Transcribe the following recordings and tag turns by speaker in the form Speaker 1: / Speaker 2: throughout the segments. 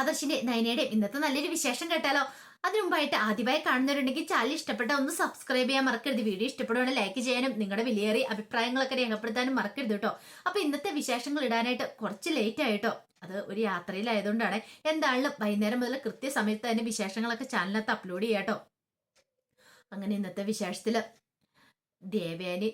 Speaker 1: ആദർശിന്റെ നൈനയുടെ ഇന്നത്തെ നല്ലൊരു വിശേഷം കേട്ടാലോ? അതിനു മുമ്പായിട്ട് ആദ്യമായി കാണുന്നവരുണ്ടെങ്കിൽ ചാനൽ ഇഷ്ടപ്പെട്ട ഒന്ന് സബ്സ്ക്രൈബ് ചെയ്യാൻ മറക്കരുത്. വീഡിയോ ഇഷ്ടപ്പെടുവാണെങ്കിൽ ലൈക്ക് ചെയ്യാനും നിങ്ങളുടെ വിലയേറിയ അഭിപ്രായങ്ങളൊക്കെ രേഖപ്പെടുത്താനും മറക്കരുത് കേട്ടോ. അപ്പൊ ഇന്നത്തെ വിശേഷങ്ങൾ ഇടാനായിട്ട് കുറച്ച് ലേറ്റ് ആയിട്ടോ. അത് ഒരു യാത്രയിലായതുകൊണ്ടാണ് എന്തായാലും വൈകുന്നേരം മുതൽ കൃത്യസമയത്ത് തന്നെ വിശേഷങ്ങളൊക്കെ ചാനലിനകത്ത് അപ്ലോഡ് ചെയ്യാട്ടോ അങ്ങനെ ഇന്നത്തെ വിശേഷത്തിൽ ദേവയാനി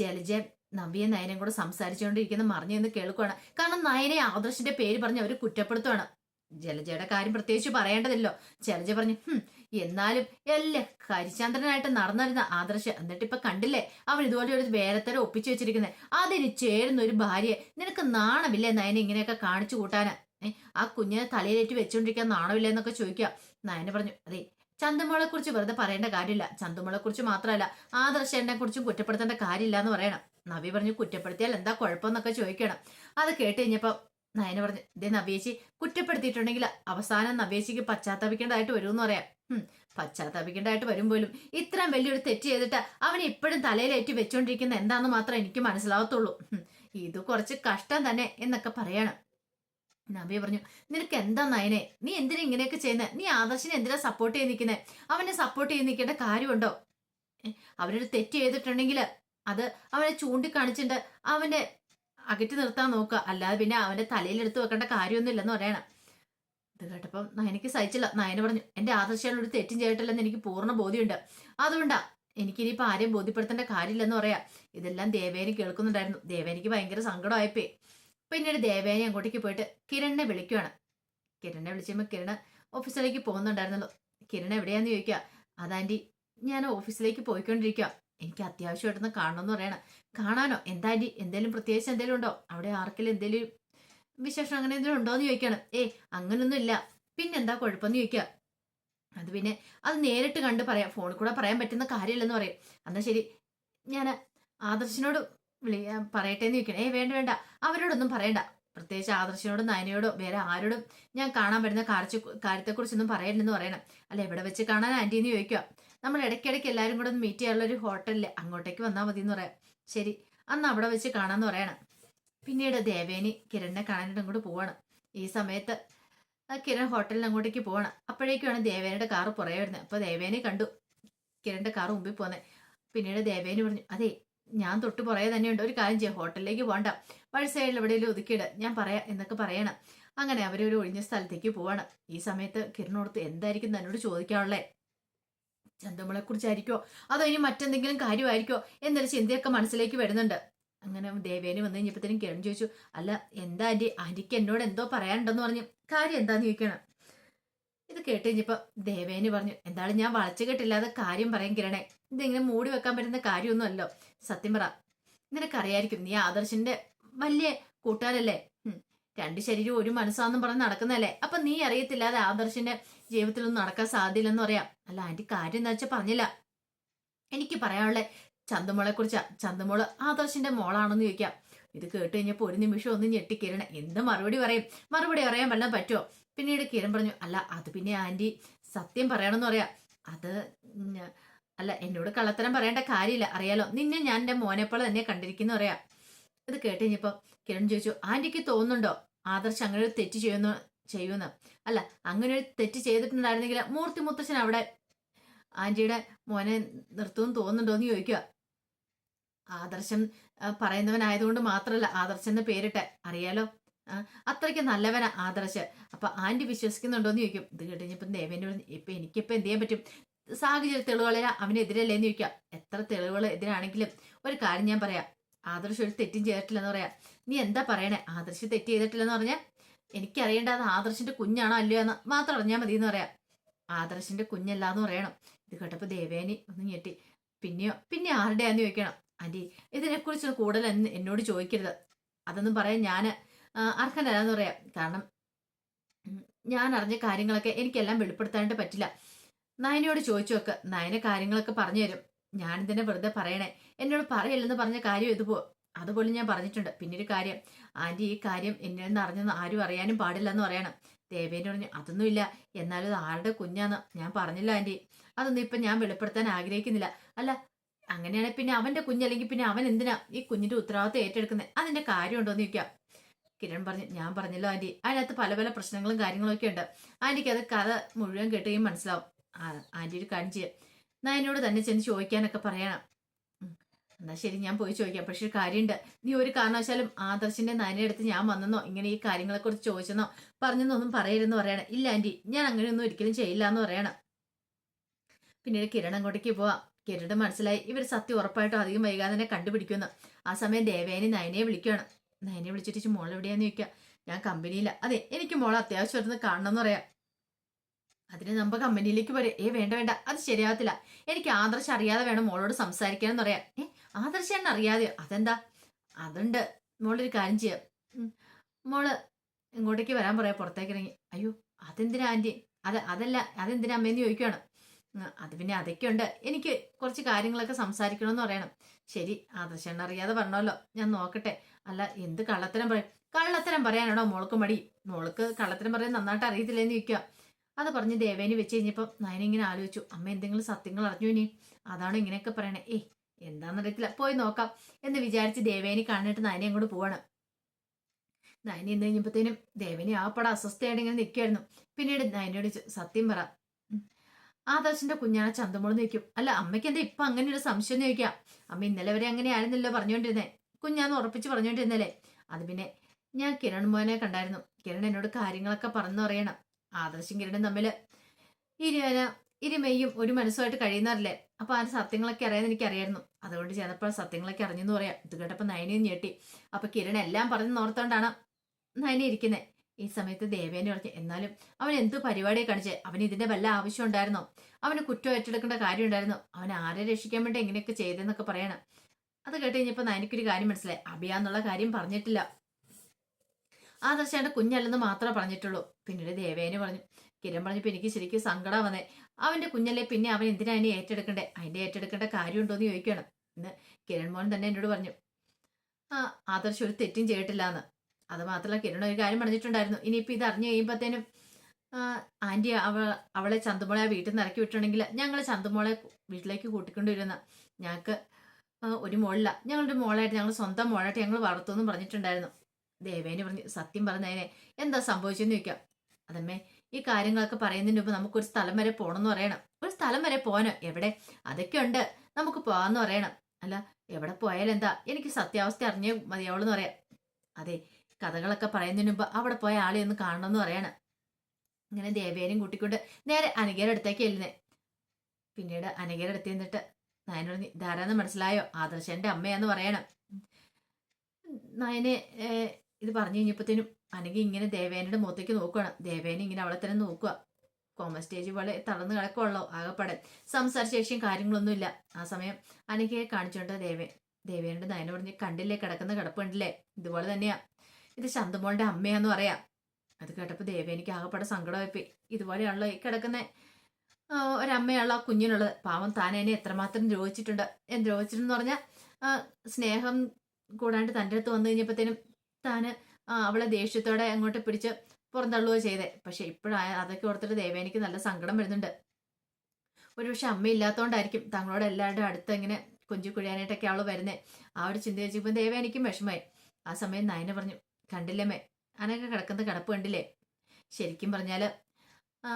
Speaker 1: ജലജ നവിയെ നയനും കൂടെ സംസാരിച്ചുകൊണ്ടിരിക്കുന്ന മറിഞ്ഞു എന്ന് കേൾക്കുവാണ്. കാരണം നയനെ ആദർശിന്റെ പേര് പറഞ്ഞ് അവർ കുറ്റപ്പെടുത്തുവാണ്. ജലജയുടെ കാര്യം പ്രത്യേകിച്ച് പറയേണ്ടതില്ലോ ജലജ പറഞ്ഞു എന്നാലും എല്ലേ ഹരിചന്ദ്രനായിട്ട് നടന്നിരുന്ന ആദർശ് എന്നിട്ട് ഇപ്പൊ കണ്ടില്ലേ? അവൻ ഇതുപോലെ ഒരു വേലത്തരം ഒപ്പിച്ചു വെച്ചിരിക്കുന്നത് അതിന് ചേരുന്ന ഒരു ഭാര്യയെ നിനക്ക് നാണമില്ലേ നയനെ ഇങ്ങനെയൊക്കെ കാണിച്ചു കൂട്ടാന്? ആ കുഞ്ഞിനെ തലയിലേറ്റ് വെച്ചോണ്ടിരിക്കാൻ നാണമില്ലേ എന്നൊക്കെ ചോദിക്കുക. നയനെ പറഞ്ഞു അതെ ചന്തുമോളെ കുറിച്ച് വെറുതെ പറയേണ്ട കാര്യമില്ല. ചന്തുമോളെ കുറിച്ച് മാത്രമല്ല ആദർശേനെ കുറിച്ചും കുറ്റപ്പെടുത്തേണ്ട കാര്യമില്ല എന്ന് പറയണം. നവി പറഞ്ഞു കുറ്റപ്പെടുത്തിയാൽ എന്താ കുഴപ്പമെന്നൊക്കെ ചോദിക്കണം. അത് കേട്ട് കഴിഞ്ഞപ്പോ നയന പറഞ്ഞു ഇതേ നവ്യേച്ചി കുറ്റപ്പെടുത്തിയിട്ടുണ്ടെങ്കിൽ അവസാനം നവ്യേച്ചിക്ക് പശ്ചാത്തപിക്കേണ്ടതായിട്ട് വരുമെന്ന് പറയാം. ഉം, പശ്ചാത്തപിക്കേണ്ടതായിട്ട് വരും പോലും ഇത്രയും വലിയൊരു തെറ്റ് ചെയ്തിട്ട് അവനെ ഇപ്പോഴും തലയിലേറ്റ് വെച്ചോണ്ടിരിക്കുന്ന എന്താന്ന് മാത്രം എനിക്ക് മനസ്സിലാവത്തുള്ളൂ. ഇത് കുറച്ച് കഷ്ടം തന്നെ എന്നൊക്കെ പറയണം. നബി പറഞ്ഞു നിനക്ക് എന്താ നയനെ? നീ എന്തിനാ ഇങ്ങനെയൊക്കെ ചെയ്യുന്നത് നീ ആദർശിനെ എന്തിനാ സപ്പോർട്ട് ചെയ്ത് നിൽക്കുന്നത് അവനെ സപ്പോർട്ട് ചെയ്ത് നിൽക്കേണ്ട കാര്യമുണ്ടോ? അവനൊരു തെറ്റ് ചെയ്തിട്ടുണ്ടെങ്കിൽ അത് അവനെ ചൂണ്ടിക്കാണിച്ചിട്ട് അവന്റെ അകറ്റി നിർത്താൻ നോക്കുക. അല്ലാതെ പിന്നെ അവന്റെ തലയിൽ എടുത്ത് വെക്കേണ്ട കാര്യമൊന്നും ഇല്ലെന്ന് പറയണം. ഇത് കേട്ടപ്പം നയനക്ക് സഹിച്ചില്ല. നയന പറഞ്ഞു ആദർശങ്ങൾ ഒരു തെറ്റും ചെയ്തിട്ടില്ലെന്ന് എനിക്ക് പൂർണ ബോധ്യമുണ്ട്. അതുകൊണ്ടാ എനിക്കിനിയിപ്പോൾ ആരെയും ബോധ്യപ്പെടുത്തേണ്ട കാര്യമില്ലെന്ന് പറയാം. ഇതെല്ലാം ദേവേനെ കേൾക്കുന്നുണ്ടായിരുന്നു. ദേവേനിക്ക് ഭയങ്കര സങ്കടമായപ്പേ പിന്നീട് ദേവേനെ അങ്ങോട്ടേക്ക് പോയിട്ട് കിരണിനെ വിളിക്കുവാണ്. കിരണിനെ വിളിച്ചപ്പോൾ കിരണ് ഓഫീസിലേക്ക് പോകുന്നുണ്ടായിരുന്നല്ലോ. കിരൺ എവിടെയാന്ന് ചോദിക്കുക? അതാന്റി ഞാൻ ഓഫീസിലേക്ക് പോയിക്കൊണ്ടിരിക്കുക എനിക്ക് അത്യാവശ്യമായിട്ടൊന്ന് കാണണമെന്ന് പറയണം. കാണാനോ? എന്താ എന്തെങ്കിലും പ്രത്യേകിച്ച് എന്തെങ്കിലും ഉണ്ടോ? അവിടെ ആർക്കെങ്കിലും എന്തെങ്കിലും വിശേഷം അങ്ങനെ എന്തെങ്കിലും ഉണ്ടോ എന്ന് ചോദിക്കണം. ഏ അങ്ങനൊന്നും ഇല്ല പിന്നെന്താ കുഴപ്പമെന്ന് ചോദിക്കുക അത് പിന്നെ അത് നേരിട്ട് കണ്ട് പറയാം. ഫോണിൽ കൂടെ പറയാൻ പറ്റുന്ന കാര്യമില്ലെന്ന് പറയും. എന്നാൽ ശരി. ഞാൻ ആദർശിനോട് വിളി പറയട്ടെ എന്ന് ചോദിക്കണം. ഏ വേണ്ട വേണ്ട. അവരോടൊന്നും പറയണ്ട. പ്രത്യേകിച്ച് ആദർശിനോടും നയനയോടോ വേറെ ആരോടും ഞാൻ കാണാൻ പറ്റുന്ന കാര്യ കാര്യത്തെക്കുറിച്ചൊന്നും പറയണ്ടെന്ന് പറയണം. അല്ല എവിടെ വെച്ച് കാണാൻ ആന്റി എന്ന് ചോദിക്കുക നമ്മൾ ഇടയ്ക്കിടയ്ക്ക് എല്ലാവരും കൂടെ ഒന്ന് മീറ്റ് ചെയ്യാനുള്ള ഒരു ഹോട്ടലിൽ അങ്ങോട്ടേക്ക് വന്നാൽ മതി എന്ന് പറയാം. ശരി അന്ന് അവിടെ വെച്ച് കാണാന്ന് പറയണം. പിന്നീട് ദേവേനി കിരണിനെ കാണാനായിട്ട് അങ്ങോട്ട് പോവാണ്. ഈ സമയത്ത് കിരൺ ഹോട്ടലിൽ അങ്ങോട്ടേക്ക് പോവാണ്. അപ്പോഴേക്കുമാണ് ദേവേനയുടെ കാറ് പുറകെ വരുന്നത്. അപ്പോൾ ദേവേനെ കണ്ടു. കിരണിന്റെ കാറ് മുമ്പിൽ പോന്നെ. പിന്നീട് ദേവേനി പറഞ്ഞു അതെ ഞാൻ തൊട്ട് പുറകെ തന്നെയുണ്ട്. ഒരു കാര്യം ചെയ്യാം ഹോട്ടലിലേക്ക് പോകണ്ട. വഴി സൈഡിൽ എവിടെയെങ്കിലും ഒതുക്കിയിട്. ഞാൻ പറയാം എന്നൊക്കെ പറയണം. അങ്ങനെ അവരൊരു ഒഴിഞ്ഞ സ്ഥലത്തേക്ക് പോവാണ്. ഈ സമയത്ത് കിരണോടത്ത് എന്തായിരിക്കും തന്നോട് ചോദിക്കാനുള്ളേ? ചന്തമളെ കുറിച്ചായിരിക്കോ അതോ ഇനി മറ്റെന്തെങ്കിലും കാര്യമായിരിക്കോ? എന്നൊരു ചിന്തയൊക്കെ മനസ്സിലേക്ക് വരുന്നുണ്ട്. അങ്ങനെ ദേവേനെ വന്നു കഴിഞ്ഞപ്പോഴത്തേനും കിരൺ ചോദിച്ചു അല്ല എന്താ ആന്റി? ആന്റിക്ക് എന്നോട് എന്തോ പറയാനുണ്ടെന്ന് പറഞ്ഞു. കാര്യം എന്താന്ന് ചോദിക്കണം? ഇത് കേട്ട് കഴിഞ്ഞപ്പോ ദേവേന് പറഞ്ഞു എന്താണ് ഞാൻ വളച്ചു കെട്ടില്ലാതെ കാര്യം പറയാൻ കിരണേ. ഇതെങ്ങനെ മൂടി വെക്കാൻ പറ്റുന്ന കാര്യമൊന്നുമല്ലോ. സത്യം പറ. നിനക്കറിയായിരിക്കും നീ ആദർശിന്റെ വലിയ കൂട്ടുകാരല്ലേ? രണ്ട് ശരീരം ഒരു മനസ്സാന്നും പറഞ്ഞ് നടക്കുന്നതല്ലേ? അപ്പൊ നീ അറിയത്തില്ലാതെ ആദർശിന്റെ ജീവിതത്തിലൊന്നും നടക്കാൻ സാധ്യതയില്ലെന്ന് പറയാം. അല്ല ആന്റി കാര്യം എന്താ വെച്ചാൽ പറഞ്ഞില്ല. എനിക്ക് പറയാനുള്ള ചന്തമോളെ കുറിച്ചാ. ചന്തമോൾ ആദർശിന്റെ മോളാണെന്ന് ചോദിക്കാം. ഇത് കേട്ട് കഴിഞ്ഞപ്പോ ഒരു നിമിഷം ഒന്ന് ഞെട്ടിക്കിരണ എന്ത് മറുപടി പറയും? മറുപടി പറയാൻ വല്ലതും പറ്റുമോ പിന്നീട് കിരൺ പറഞ്ഞു അല്ല അത് പിന്നെ ആന്റി സത്യം പറയണമെന്ന് പറയാം. അത് അല്ല എന്നോട് കള്ളത്തരം പറയേണ്ട കാര്യമില്ല. അറിയാലോ നിന്നെ ഞാൻ എന്റെ മോനെപ്പോലെ തന്നെ കണ്ടിരിക്കുന്നു പറയാം. ഇത് കേട്ട് കഴിഞ്ഞപ്പോ കിരൺ ചോദിച്ചു ആന്റിക്ക് തോന്നുന്നുണ്ടോ? ആദർശ് അങ്ങനെ ഒരു തെറ്റ് ചെയ്യുന്നു ചെയ്യുമെന്ന് അല്ല അങ്ങനെ ഒരു തെറ്റ് ചെയ്തിട്ടുണ്ടായിരുന്നെങ്കിൽ മൂർത്തി മുത്തശ്ശൻ അവിടെ ആന്റിയുടെ മോനെ നിർത്തുമെന്ന് തോന്നുന്നുണ്ടോ എന്ന് ചോദിക്കുക. ആദർശം പറയുന്നവനായതുകൊണ്ട് മാത്രമല്ല ആദർശന്റെ എന്ന് പേരിട്ടെ. അറിയാലോ? അത്രയ്ക്ക് നല്ലവനാ ആദർശ്. അപ്പൊ ആന്റി വിശ്വസിക്കുന്നുണ്ടോ എന്ന് ചോദിക്കും. ഇത് കേട്ടുകഴിഞ്ഞപ്പം പറഞ്ഞു ഇപ്പൊ എനിക്കിപ്പോ എന്ത് ചെയ്യാൻ പറ്റും? സാഹചര്യ തെളിവുകളിൽ അവനെതിരല്ലേ എന്ന് ചോദിക്കാം എത്ര തെളിവുകൾ എതിരാണെങ്കിലും ഒരു കാര്യം ഞാൻ പറയാം. ആദർശ് ഒരു തെറ്റും ചെയ്തിട്ടില്ലെന്ന് പറയാം. നീ എന്താ പറയണേ? ആദർശ് തെറ്റ് ചെയ്തിട്ടില്ലെന്ന് പറഞ്ഞാൽ എനിക്കറിയേണ്ട അത് ആദർശിന്റെ കുഞ്ഞാണോ അല്ലയോ എന്ന് മാത്രം അറിഞ്ഞാൽ മതി എന്ന് പറയാം. ആദർശിന്റെ കുഞ്ഞല്ല എന്ന് പറയണം. ഇത് കേട്ടപ്പോ ദേവേനി ഒന്ന് ഞെട്ടി. പിന്നെയോ? പിന്നെ ആരുടെയാന്ന് ചോദിക്കണം. ആന്റി ഇതിനെക്കുറിച്ച് കൂടുതൽ എന്നോട് ചോദിക്കരുത്. അതൊന്നും പറയാൻ ഞാൻ അർഹനല്ല എന്ന് പറയാം. കാരണം ഞാൻ അറിഞ്ഞ കാര്യങ്ങളൊക്കെ എനിക്കെല്ലാം വെളിപ്പെടുത്താനായിട്ട് പറ്റില്ല. നയനയോട് ചോദിച്ചു നോക്ക്. നയന കാര്യങ്ങളൊക്കെ പറഞ്ഞു തരും. ഞാനിതിനെ വെറുതെ പറയണേ. എന്നോട് പറയില്ലെന്ന് പറഞ്ഞ കാര്യം ഇതുപോ അതുപോലെ ഞാൻ പറഞ്ഞിട്ടുണ്ട്. പിന്നെ ഒരു കാര്യം ആന്റി ഈ കാര്യം എന്നിൽ നിന്ന് അറിഞ്ഞെന്ന് ആരും അറിയാനും പാടില്ല എന്ന് പറയണം. ദേവേനെ പറഞ്ഞു അതൊന്നുമില്ല. എന്നാലും ആളുടെ ആരുടെ കുഞ്ഞാന്ന് ഞാൻ പറഞ്ഞില്ല ആന്റി. അതൊന്നും ഇപ്പൊ ഞാൻ വെളിപ്പെടുത്താൻ ആഗ്രഹിക്കുന്നില്ല. അല്ല അങ്ങനെയാണെങ്കിൽ പിന്നെ അവന്റെ കുഞ്ഞല്ലെങ്കിൽ പിന്നെ അവൻ എന്തിനാ ഈ കുഞ്ഞിന്റെ ഉത്തരവാദിത്വം ഏറ്റെടുക്കുന്നത് അതിന്റെ കാര്യമുണ്ടോന്ന് ചോദിക്കാം. കിരൺ പറഞ്ഞു ഞാൻ പറഞ്ഞല്ലോ ആന്റി. അതിനകത്ത് പല പല പ്രശ്നങ്ങളും കാര്യങ്ങളും ഒക്കെ ഉണ്ട്. ആന്റിക്ക് അത് കഥ മുഴുവൻ കേട്ടുകയും മനസ്സിലാവും. ആ, ആന്റി ഒരു കാര്യം ചെയ്യാം. എന്നോട് തന്നെ ചെന്ന് ചോദിക്കാനൊക്കെ പറയണം. എന്നാ ശരി ഞാൻ പോയി ചോദിക്കാം. പക്ഷെ ഒരു കാര്യമുണ്ട് നീ ഒരു കാരണവശാലും ആദർശിന്റെ നനയെടുത്ത് ഞാൻ വന്നെന്നോ? ഇങ്ങനെ ഈ കാര്യങ്ങളെ കുറിച്ച് ചോദിച്ചെന്നോ? പറഞ്ഞെന്നൊന്നും പറയരുതെന്ന് പറയണം. ഇല്ല ആന്റി. ഞാൻ അങ്ങനെയൊന്നും ഒരിക്കലും ചെയ്യില്ല എന്ന് പറയണം. പിന്നീട് കിരൺ അങ്ങോട്ടേക്ക് പോവാം. കിരണ് മനസ്സിലായി. ഇവർ സത്യം ഉറപ്പായിട്ടും അധികം വൈകാതെ തന്നെ കണ്ടുപിടിക്കുമെന്ന്. ആ സമയം ദേവേനെ നയനെ വിളിക്കുകയാണ്. നയനെ വിളിച്ചിട്ട് "ഇച്ചി മോൾ എവിടെയാന്ന് ചോദിക്കുക ഞാൻ കമ്പനിയില്ല. അതെ എനിക്ക് മോളെ അത്യാവശ്യമായിരുന്നു കാണണം എന്ന് പറയാം. അതിന് നമ്മ കമ്പനിയിലേക്ക് പോരെ. ഏ വേണ്ട വേണ്ട. അത് ശരിയാവത്തില്ല. എനിക്ക് ആദർശം അറിയാതെ വേണം മോളോട് സംസാരിക്കാൻ എന്ന് പറയാം ഏ ആദർശം എന്നറിയാതെ അതെന്താ? അതുണ്ട്. മോളൊരു കാര്യം ചെയ്യാം. മോൾ ഇങ്ങോട്ടേക്ക് വരാൻ പറയാം പുറത്തേക്ക് ഇറങ്ങി അയ്യോ അതെന്തിനാ ആന്റി അത് അതല്ല അതെന്തിനാ അമ്മേന്ന് ചോദിക്കുകയാണ് അത് പിന്നെ അതൊക്കെ ഉണ്ട് എനിക്ക് കുറച്ച് കാര്യങ്ങളൊക്കെ സംസാരിക്കണമെന്ന് പറയണം. ശരി ആദർശ അറിയാതെ പറഞ്ഞല്ലോ. ഞാൻ നോക്കട്ടെ. അല്ല എന്ത് കള്ളത്തരം പറയും കള്ളത്തരം പറയാനാണോ മോൾക്ക് മടി? മോൾക്ക് കള്ളത്തരം പറയാൻ നന്നായിട്ട് അറിയത്തില്ലെന്ന് ചോദിക്കുക അത് പറഞ്ഞ് ദേവേനി വെച്ച് കഴിഞ്ഞപ്പോൾ നയനിങ്ങനെ ആലോചിച്ചു. അമ്മ എന്തെങ്കിലും സത്യങ്ങൾ അറിഞ്ഞു ഇനി? അതാണ് ഇങ്ങനെയൊക്കെ പറയണേ. ഏയ് എന്താണെന്നറിയത്തില്ല പോയി നോക്കാം എന്ന് വിചാരിച്ച് ദേവേനി കാണിട്ട് നയനെ അങ്ങോട്ട് പോവണം. നയനി എന്ന് കഴിഞ്ഞപ്പോഴത്തേനും ദേവേനി ആ പടം അസ്വസ്ഥയായിട്ട് ഇങ്ങനെ നിൽക്കുകയായിരുന്നു പിന്നീട് നയനോട് സത്യം പറ. ആദർശന്റെ കുഞ്ഞാണ് ചന്തമോൾ നിൽക്കും അല്ല അമ്മയ്ക്ക് എന്താ ഇപ്പൊ അങ്ങനെ ഒരു സംശയം ചോദിക്കാം? അമ്മ ഇന്നലെ വരെ അങ്ങനെ ആയിരുന്നല്ലോ പറഞ്ഞുകൊണ്ടിരുന്നേ. കുഞ്ഞാന്ന് ഉറപ്പിച്ച് പറഞ്ഞുകൊണ്ടിരുന്നല്ലേ? അത് പിന്നെ ഞാൻ കിരൺ മോനെ കണ്ടായിരുന്നു. കിരൺ എന്നോട് കാര്യങ്ങളൊക്കെ പറഞ്ഞു അറിയണം ആദർശം കിരണും തമ്മിൽ ഇരുവന ഇരുമെയ്യും ഒരു മനസ്സുമായിട്ട് കഴിയുന്നവരല്ലേ? അപ്പൊ ആ സത്യങ്ങളൊക്കെ അറിയാൻ എനിക്ക് അറിയായിരുന്നു അതുകൊണ്ട് ചെന്നപ്പോൾ സത്യങ്ങളൊക്കെ അറിഞ്ഞെന്ന് പറയാം. ഇത് കേട്ടപ്പോൾ നയനയും ഞെട്ടി. അപ്പൊ കിരൺ എല്ലാം പറഞ്ഞു നോർത്തോണ്ടാണ് നയന ഇരിക്കുന്നത് ഈ സമയത്ത് ദേവേനെ പറഞ്ഞു എന്നാലും അവൻ എന്ത് പരിപാടിയെ കാണിച്ചേ? അവൻ ഇതിന്റെ വല്ല ആവശ്യം ഉണ്ടായിരുന്നോ? അവന് കുറ്റം ഏറ്റെടുക്കേണ്ട കാര്യം ഉണ്ടായിരുന്നോ? അവൻ ആരെ രക്ഷിക്കാൻ വേണ്ടി എങ്ങനെയൊക്കെ ചെയ്തെന്നൊക്കെ പറയണം. അത് കേട്ട് കഴിഞ്ഞപ്പോ നയനക്കൊരു കാര്യം മനസ്സിലായി. അഭിയാന്നുള്ള കാര്യം പറഞ്ഞിട്ടില്ല. ആദർശാന്റെ കുഞ്ഞല്ലെന്ന് മാത്രമേ പറഞ്ഞിട്ടുള്ളൂ. പിന്നീട് ദേവേനെ പറഞ്ഞു. കിരൺ പറഞ്ഞപ്പോ എനിക്ക് ശരിക്കും സങ്കടം വന്നേ. അവന്റെ കുഞ്ഞല്ലേ പിന്നെ അവൻ എന്തിനാ എന്നെ ഏറ്റെടുക്കണ്ടേ? അതിന്റെ ഏറ്റെടുക്കേണ്ട കാര്യമുണ്ടോ എന്ന് ചോദിക്കണം എന്ന് കിരൺ മോൻ തന്നെ എന്നോട് പറഞ്ഞു ആ ആദർശ് ഒരു തെറ്റും ചെയ്തിട്ടില്ല എന്ന് അത് മാത്രമല്ല കിരൺ ഒരു കാര്യം പറഞ്ഞിട്ടുണ്ടായിരുന്നു. ഇനിയിപ്പോ ഇത് അറിഞ്ഞു കഴിയുമ്പോഴത്തേനും ആന്റി അവ അവളെ ചന്തുമോളെ ആ വീട്ടിൽ നിന്ന് ഇറക്കി വിട്ടുണ്ടെങ്കിൽ ഞങ്ങൾ ചന്തുമോളെ വീട്ടിലേക്ക് കൂട്ടിക്കൊണ്ടു വരുന്ന ഞങ്ങൾക്ക് ഒരു മോളില്ല. ഞങ്ങളുടെ മോളായിട്ട് ഞങ്ങൾ സ്വന്തം മോളായിട്ട് ഞങ്ങൾ വളർത്തുമെന്നും പറഞ്ഞിട്ടുണ്ടായിരുന്നു. ദേവേനെ പറഞ്ഞു സത്യം പറഞ്ഞതിനെ എന്താ സംഭവിച്ചെന്ന് ചോദിക്കാം. അതമ്മേ ഈ കാര്യങ്ങളൊക്കെ പറയുന്നതിന് മുമ്പ് നമുക്കൊരു സ്ഥലം വരെ പോകണമെന്ന് പറയണം. ഒരു സ്ഥലം വരെ പോകാനോ? എവിടെ? അതൊക്കെ ഉണ്ട്. നമുക്ക് പോകാമെന്ന് പറയണം. അല്ല എവിടെ പോയാലും എന്താ? എനിക്ക് സത്യാവസ്ഥ അറിഞ്ഞേ മതിയാവുള്ളൂ എന്ന് പറയാം. അതെ കഥകളൊക്കെ പറയുന്നതിന് മുമ്പ് അവിടെ പോയ ആളെ ഒന്ന് കാണണം എന്ന് പറയണം. ഇങ്ങനെ ദേവേനെയും കൂട്ടിക്കൊണ്ട് നേരെ അനഘയുടെ അടുത്തേക്ക് എല്ലുന്നേ പിന്നീട് അനഘയുടെ അടുത്ത് നിന്നിട്ട് നയനോട് ധാരാന്ന് മനസ്സിലായോ? ആദർശന്റെ അമ്മയാന്ന് പറയണം. നയനെ ഇത് പറഞ്ഞു കഴിഞ്ഞപ്പോഴത്തേനും അനഘ ഇങ്ങനെ ദേവേനയുടെ മുഖത്തേക്ക് നോക്കുകയാണ് ദേവേന ഇങ്ങനെ അവളെ തന്നെ നോക്കുക കോമ സ്റ്റേജ് പോലെ തളർന്ന് കിടക്കുള്ളോ ആകെപ്പാടെ. സംസാരശേഷിയും കാര്യങ്ങളൊന്നുമില്ല. ആ സമയം അനഘയെ കാണിച്ചുകൊണ്ട് ദേവേ ദേവേനയുടെ നയന പറഞ്ഞ് കണ്ടില്ലേ കിടക്കുന്ന കിടപ്പുണ്ടല്ലേ ഇതുപോലെ തന്നെയാ. ഇത് ശന്തമോളുടെ അമ്മയാന്ന് പറയാം. അത് കേട്ടപ്പോൾ ദേവേനിക്ക് ആകെപ്പാടെ സങ്കടമായിപ്പോയി. ഇതുപോലെയാണല്ലോ ഈ കിടക്കുന്ന. ഒരമ്മയുള്ള കുഞ്ഞിനുള്ളത്. പാവം താൻ എന്നെ എത്രമാത്രം ദ്രോഹിച്ചിട്ടുണ്ട്. ദ്രോഹിച്ചിട്ടുണ്ടെന്ന് പറഞ്ഞാൽ സ്നേഹം കൂടാണ്ട് തന്റെ അടുത്ത് വന്നു കഴിഞ്ഞപ്പോഴത്തേനും താന് അവളെ ദേഷ്യത്തോടെ അങ്ങോട്ട് പിടിച്ച് പുറന്തള്ളുകയോ ചെയ്തേ. പക്ഷെ ഇപ്പോഴാ അതൊക്കെ ഓർത്തിട്ട് ദേവേനിക്ക് നല്ല സങ്കടം വരുന്നുണ്ട്. ഒരുപക്ഷെ ഇല്ലാത്തതുകൊണ്ടായിരിക്കും തങ്ങളോട് എല്ലാവരുടെ അടുത്ത് ഇങ്ങനെ കൊഞ്ചു കുഴിയാനായിട്ടൊക്കെ അവൾ വരുന്നേ. ആ ഒരു ചിന്ത വെച്ചപ്പോൾ ദേവേനിക്കും വിഷമായി ആ സമയം നയന പറഞ്ഞു കണ്ടില്ലമ്മേ അനക കിടക്കുന്ന കിടപ്പ് കണ്ടില്ലേ? ശരിക്കും പറഞ്ഞാൽ ആ,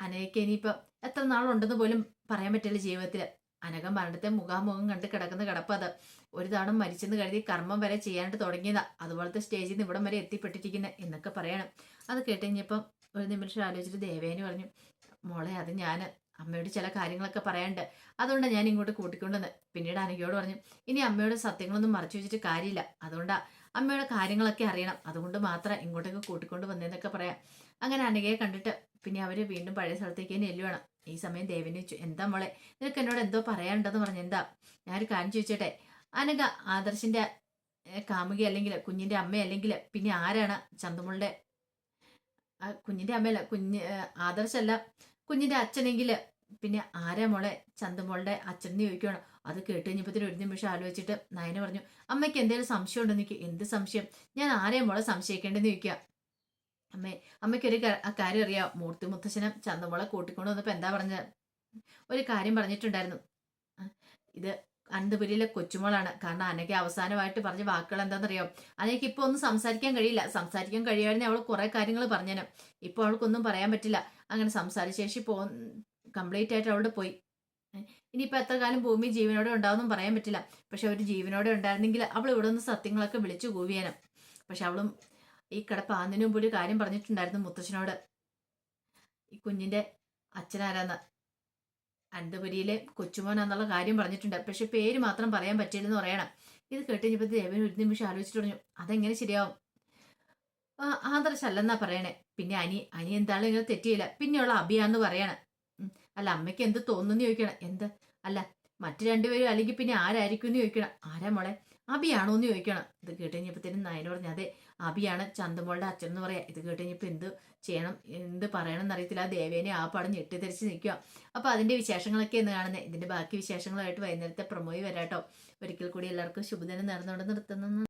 Speaker 1: അനയ്ക്ക് ഇനിയിപ്പം എത്ര നാളുണ്ടെന്ന് പോലും പറയാൻ പറ്റില്ല ജീവിതത്തിൽ അനകം മരണത്തെ മുഖാമുഖം കണ്ട് കിടക്കുന്ന കിടപ്പ് അത്. ഒരു തവണ മരിച്ചെന്ന് കരുതി കർമ്മം വരെ ചെയ്യാനായിട്ട് തുടങ്ങിയതാ. അതുപോലത്തെ സ്റ്റേജിൽ നിന്ന് ഇവിടം വരെ എത്തിപ്പെട്ടിരിക്കുന്നത് എന്നൊക്കെ പറയണം. അത് കേട്ടുകഴിഞ്ഞപ്പം ഒരു നിമിഷം ആലോചിച്ചിട്ട് ദേവേനി പറഞ്ഞു മോളെ അത് ഞാൻ അമ്മയോട് ചില കാര്യങ്ങളൊക്കെ പറയാണ്ട്. അതുകൊണ്ടാണ് ഞാൻ ഇങ്ങോട്ട് കൂട്ടിക്കൊണ്ടെന്ന് പിന്നീട് അനഘയോട് പറഞ്ഞു ഇനി അമ്മയോട് സത്യങ്ങളൊന്നും മറച്ചു വെച്ചിട്ട് കാര്യമില്ല. അതുകൊണ്ടാ അമ്മയുടെ കാര്യങ്ങളൊക്കെ അറിയണം. അതുകൊണ്ട് മാത്രം ഇങ്ങോട്ടേക്ക് കൂട്ടിക്കൊണ്ട് വന്നതെന്നൊക്കെ പറയാം. അങ്ങനെ അനഘയെ കണ്ടിട്ട് പിന്നെ അവർ വീണ്ടും പഴയ സ്ഥലത്തേക്ക് തന്നെ എല്ലുവാണ് ഈ സമയം ദേവിനെ ചോദിച്ചു എന്താ മോളെ? നിനക്ക് എന്നോട് എന്തോ പറയാനുണ്ടെന്ന് പറഞ്ഞു എന്താ? ഞാനൊരു കാര്യം ചോദിച്ചോട്ടെ? അനക ആദർശിന്റെ കാമുകി അല്ലെങ്കിൽ കുഞ്ഞിന്റെ അമ്മ അല്ലെങ്കിൽ പിന്നെ ആരാണ് ചന്തുമുളുടെ? കുഞ്ഞിന്റെ അമ്മയല്ല കുഞ്ഞ് ആദർശല്ല. കുഞ്ഞിന്റെ അച്ഛനെങ്കിൽ പിന്നെ ആരാ മോളെ? ചന്തുമോളുടെ അച്ഛനെന്ന് ചോദിക്കുകയാണ് അത് കേട്ട് കഴിഞ്ഞപ്പോഴത്തേന് ഒരു നിമിഷം ആലോചിച്ചിട്ട് നയന പറഞ്ഞു അമ്മയ്ക്ക് എന്തെങ്കിലും സംശയം ഉണ്ടെന്ന് എനിക്ക് എന്ത് സംശയം? ഞാൻ ആരെയും മോളെ സംശയിക്കേണ്ടെന്ന് ചോദിക്കുക അമ്മേ അമ്മയ്ക്കൊരു കാര്യം അറിയാം. മൂർത്തി മുത്തശ്ശനെ ചന്തമുള കൂട്ടിക്കൊണ്ട് വന്നപ്പോൾ എന്താ പറഞ്ഞ? ഒരു കാര്യം പറഞ്ഞിട്ടുണ്ടായിരുന്നു. ഇത് അനന്തപുരിയിലെ കൊച്ചുമോളാണ്. കാരണം അനക്ക് അവസാനമായിട്ട് പറഞ്ഞ വാക്കുകൾ എന്താണെന്നറിയോ? അനക്ക് ഇപ്പോൾ ഒന്നും സംസാരിക്കാൻ കഴിയില്ല. സംസാരിക്കാൻ കഴിയുമായിരുന്നെ അവൾ കുറെ കാര്യങ്ങൾ പറഞ്ഞേനെ. ഇപ്പോൾ അവൾക്കൊന്നും പറയാൻ പറ്റില്ല. അങ്ങനെ സംസാരശേഷി പോ കംപ്ലീറ്റ് ആയിട്ട് അവളുടെ പോയി. ഇനിയിപ്പോൾ എത്ര കാലം ഭൂമി ജീവനോടെ ഉണ്ടാവുമെന്നും പറയാൻ പറ്റില്ല. പക്ഷെ അവർ ജീവനോടെ ഉണ്ടായിരുന്നെങ്കിൽ അവൾ ഇവിടെ നിന്ന് സത്യങ്ങളൊക്കെ വിളിച്ചു കൂവിയാനും. പക്ഷെ അവളും ഈ കിടപ്പ് ആന്നിനു മുമ്പ് കാര്യം പറഞ്ഞിട്ടുണ്ടായിരുന്നു മുത്തച്ഛനോട് ഈ കുഞ്ഞിന്റെ അച്ഛനാരാന്ന്. അനന്തപുരിയിലെ കൊച്ചുമോനാന്നുള്ള കാര്യം പറഞ്ഞിട്ടുണ്ട്. പക്ഷെ പേര് മാത്രം പറയാൻ പറ്റില്ലെന്ന് പറയണം. ഇത് കേട്ട് കഴിഞ്ഞപ്പോൾ ദേവൻ ഒരു നിമിഷം ആലോചിച്ചിട്ട് പറഞ്ഞു അതെങ്ങനെ ശരിയാവും? ആദർശല്ലെന്നാ പറയണേ. പിന്നെ അനി അനി എന്താണ് ഇങ്ങനെ തെറ്റിയില്ല. പിന്നെയുള്ള അഭിയാന്ന് പറയണം. അല്ല അമ്മയ്ക്ക് എന്ത് തോന്നുന്നു ചോദിക്കണം. എന്ത്? അല്ല മറ്റു രണ്ടുപേരും അല്ലെങ്കിൽ പിന്നെ ആരായിരിക്കും എന്ന് ചോദിക്കണം. ആരാ മോളെ? അഭിയാണോ എന്ന് ചോദിക്കണം. ഇത് കേട്ട് കഴിഞ്ഞപ്പോഴത്തേനും നയന പറഞ്ഞു അതെ അഭിയാണ് ചന്തമോളുടെ അച്ഛൻ എന്ന് പറയാം. ഇത് കേട്ട് കഴിഞ്ഞപ്പോൾ എന്ത് ചെയ്യണം എന്ത് പറയണം എന്നറിയത്തില്ല ആ ദേവേനെ ആ പടം ഞെട്ടിത്തെറിച്ച് നിൽക്കുക അപ്പോൾ അതിന്റെ വിശേഷങ്ങളൊക്കെ എന്ന് കാണുന്നത് ഇതിന്റെ ബാക്കി വിശേഷങ്ങളായിട്ട് വൈകുന്നേരത്തെ പ്രൊമോയി വരാട്ടോ. ഒരിക്കൽ കൂടി എല്ലാവർക്കും ശുഭദിനം നേർന്നുകൊണ്ട് നിർത്തുന്നു.